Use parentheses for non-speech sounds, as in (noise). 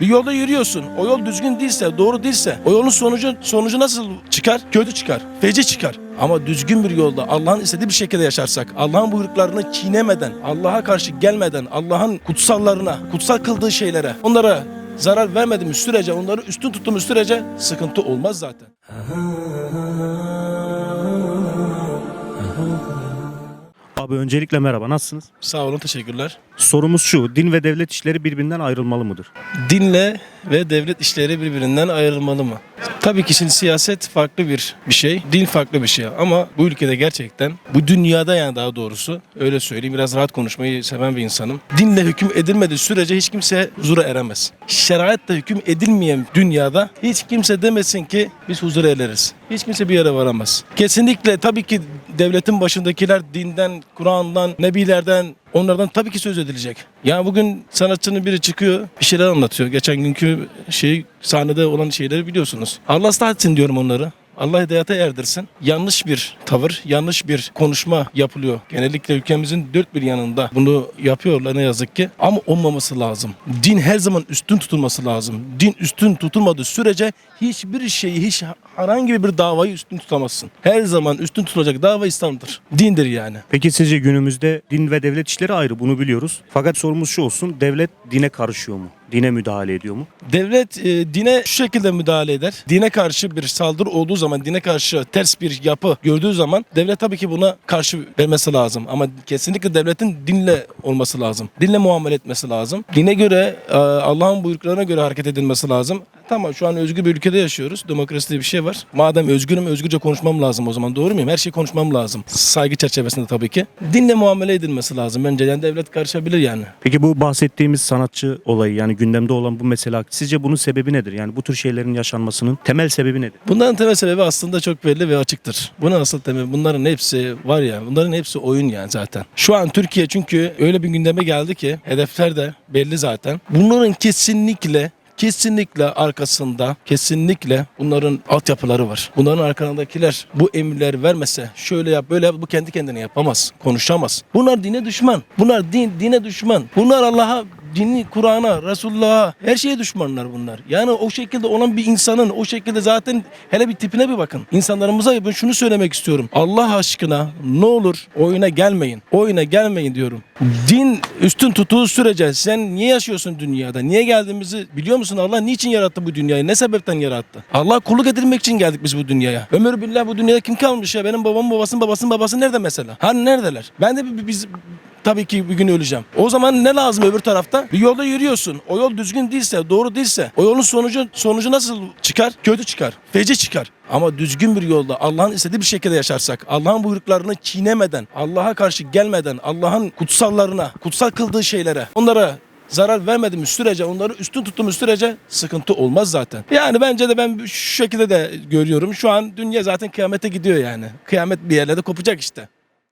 Bir yolda yürüyorsun. O yol düzgün değilse, doğru değilse o yolun sonucu sonucu nasıl çıkar? Kötü çıkar. Feci çıkar. Ama düzgün bir yolda Allah'ın istediği bir şekilde yaşarsak, Allah'ın buyruklarını çiğnemeden, Allah'a karşı gelmeden, Allah'ın kutsallarına, kutsal kıldığı şeylere, onlara zarar vermediğimiz sürece, onları üstün tuttuğumuz sürece sıkıntı olmaz zaten. (laughs) Abi öncelikle merhaba nasılsınız? Sağ olun, teşekkürler. Sorumuz şu, din ve devlet işleri birbirinden ayrılmalı mıdır? dinle ve devlet işleri birbirinden ayrılmalı mı? Tabii ki şimdi siyaset farklı bir bir şey, din farklı bir şey ama bu ülkede gerçekten bu dünyada yani daha doğrusu öyle söyleyeyim biraz rahat konuşmayı seven bir insanım. Dinle hüküm edilmediği sürece hiç kimse huzura eremez. Şeriatle hüküm edilmeyen dünyada hiç kimse demesin ki biz huzura ereriz. Hiç kimse bir yere varamaz. Kesinlikle tabii ki devletin başındakiler dinden, Kur'an'dan, nebilerden, Onlardan tabii ki söz edilecek. Ya bugün sanatçının biri çıkıyor bir şeyler anlatıyor. Geçen günkü şey sahnede olan şeyleri biliyorsunuz. Allah ıslah diyorum onları. Allah hidayete erdirsin. Yanlış bir tavır, yanlış bir konuşma yapılıyor. Genellikle ülkemizin dört bir yanında bunu yapıyorlar ne yazık ki. Ama olmaması lazım. Din her zaman üstün tutulması lazım. Din üstün tutulmadığı sürece hiçbir şeyi, hiç herhangi bir davayı üstün tutamazsın. Her zaman üstün tutulacak dava İslam'dır. Dindir yani. Peki sizce günümüzde din ve devlet işleri ayrı bunu biliyoruz. Fakat sorumuz şu olsun, devlet dine karışıyor mu? Dine müdahale ediyor mu? Devlet e, dine şu şekilde müdahale eder. Dine karşı bir saldırı olduğu zaman, dine karşı ters bir yapı gördüğü zaman devlet tabii ki buna karşı vermesi lazım. Ama kesinlikle devletin dinle olması lazım. Dinle muamele etmesi lazım. Dine göre, e, Allah'ın buyruklarına göre hareket edilmesi lazım. Tamam şu an özgür bir ülkede yaşıyoruz. Demokrasi diye bir şey var. Madem özgürüm özgürce konuşmam lazım o zaman doğru muyum? Her şeyi konuşmam lazım. Saygı çerçevesinde tabii ki. Dinle muamele edilmesi lazım. Bence yani devlet karışabilir yani. Peki bu bahsettiğimiz sanatçı olayı yani gündemde olan bu mesele sizce bunun sebebi nedir? Yani bu tür şeylerin yaşanmasının temel sebebi nedir? Bunların temel sebebi aslında çok belli ve açıktır. Bunun asıl temel bunların hepsi var ya bunların hepsi oyun yani zaten. Şu an Türkiye çünkü öyle bir gündeme geldi ki hedefler de belli zaten. Bunların kesinlikle Kesinlikle arkasında kesinlikle bunların altyapıları var. Bunların arkandakiler bu emirler vermese şöyle yap böyle yap bu kendi kendine yapamaz. Konuşamaz. Bunlar dine düşman. Bunlar din dine düşman. Bunlar Allah'a dini Kur'an'a, Resulullah'a her şeye düşmanlar bunlar. Yani o şekilde olan bir insanın o şekilde zaten hele bir tipine bir bakın. İnsanlarımıza ben şunu söylemek istiyorum. Allah aşkına ne olur oyuna gelmeyin. Oyuna gelmeyin diyorum. Din üstün tuttuğu sürece sen niye yaşıyorsun dünyada? Niye geldiğimizi biliyor musun? Allah niçin yarattı bu dünyayı? Ne sebepten yarattı? Allah kulluk edilmek için geldik biz bu dünyaya. Ömür billah bu dünyada kim kalmış ya? Benim babamın babasının babasının babası nerede mesela? Hani neredeler? Ben de bi- biz tabii ki bir gün öleceğim. O zaman ne lazım öbür tarafta? Bir yolda yürüyorsun. O yol düzgün değilse, doğru değilse o yolun sonucu sonucu nasıl çıkar? Kötü çıkar. Feci çıkar. Ama düzgün bir yolda Allah'ın istediği bir şekilde yaşarsak, Allah'ın buyruklarını çiğnemeden, Allah'a karşı gelmeden, Allah'ın kutsallarına, kutsal kıldığı şeylere, onlara zarar vermediğimiz sürece, onları üstün tuttuğumuz sürece sıkıntı olmaz zaten. Yani bence de ben şu şekilde de görüyorum. Şu an dünya zaten kıyamete gidiyor yani. Kıyamet bir yerlerde kopacak işte.